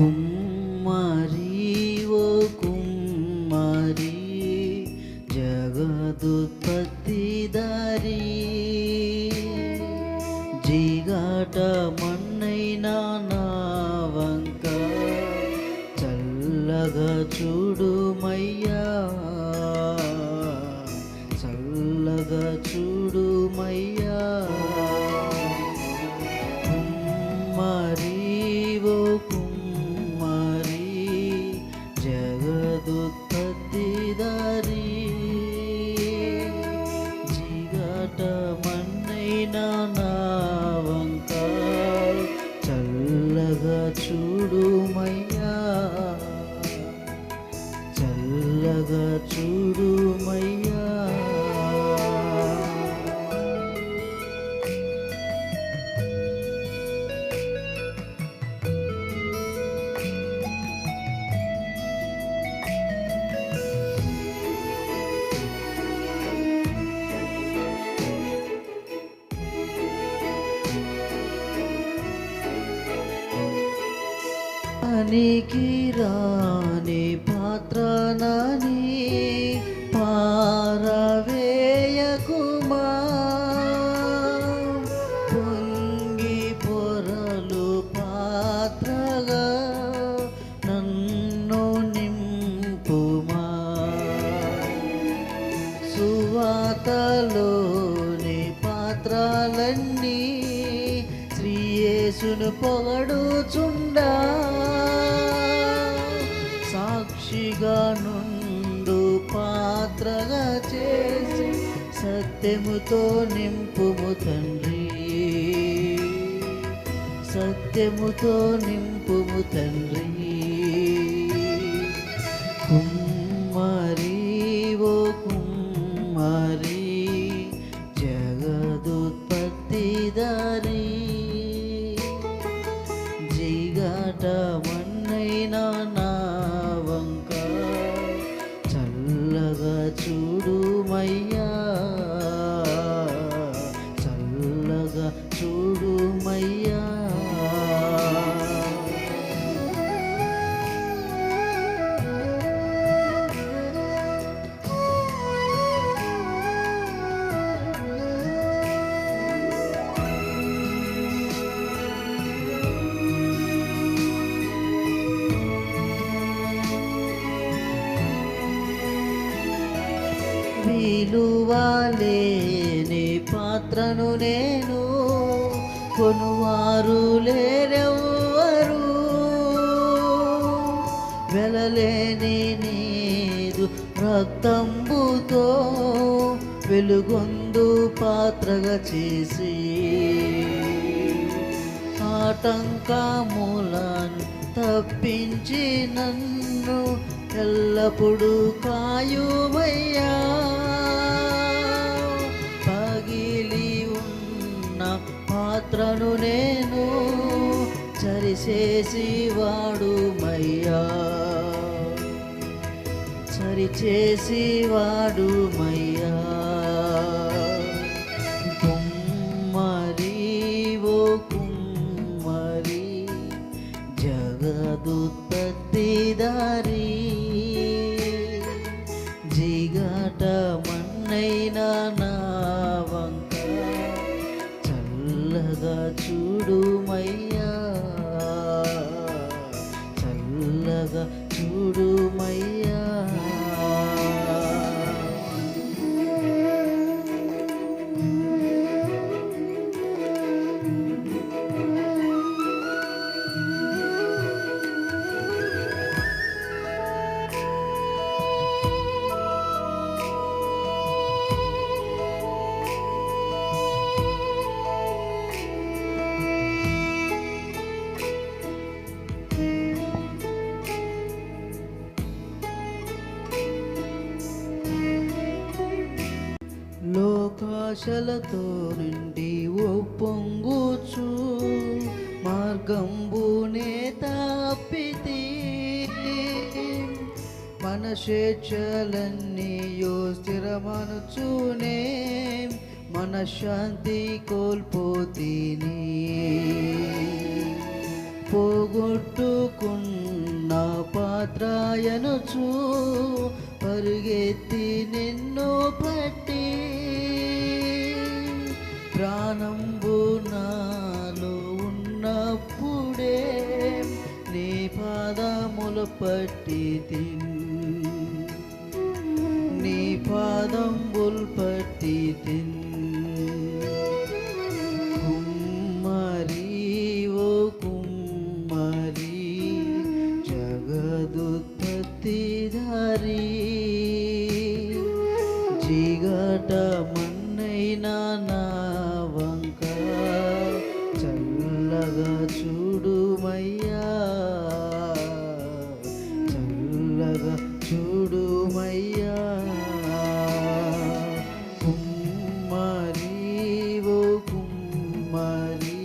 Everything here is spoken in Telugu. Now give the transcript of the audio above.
కుమ్మరి ఓ కుమ్మరి జగదుత్పత్తి దారి జిగాట మన్నైనా నీకి రాని పాత్రనని పారవేయకుమా? పొంగి పొరలు పాత్రగా నన్ను నింపుమా? సువాతలోని పాత్రలన్నీ శ్రీయేసును పొగడుచుండా? సాక్షిగా నుండు పాత్రగా చేసి సత్యముతో నింపుము తండ్రి. సత్యముతో నింపుము తండ్రి. విలువలేని పాత్రను నేను కొనువారు లేరెవ్వరు. వెలలేని నీదు రక్తంబుతో వెలుగొందు పాత్రగా చేసి. ఆటంకములను తప్పించి నన్ను ఎల్లప్పుడూ కాయుమయ్యా చేసేవాడు మయ్యా సరి చేసేవాడు మయ్యా కుమ్మరి ఓ కుమ్మరి జగదుత్పత్తి దారి జిగట మన్నైనా ఆశలతో నిండి ఒప్పొంగుచు మార్గంబునే తప్పితి మన స్వేచ్ఛలన్నీయో స్థిరమనుచునే మన శాంతి కోల్పోతీని. పోగొట్టుకున్న పోగొట్టుకున్న పాత్రాయనుచు పరుగెత్తి నిన్ను పట్టి ప్రాణంబు నాలో ఉన్నప్పుడే నీ పాదముల పట్టి నీ పాదంబుల్ పట్టి కుమ్మరి ఓ కుమ్మరి జగదుత్పత్తి జగదుత్పత్తిధారి జిగట మన్నైనా నా ஐயா ಕುಮ್ಮರಿ ಓ ಕುಮ್ಮರಿ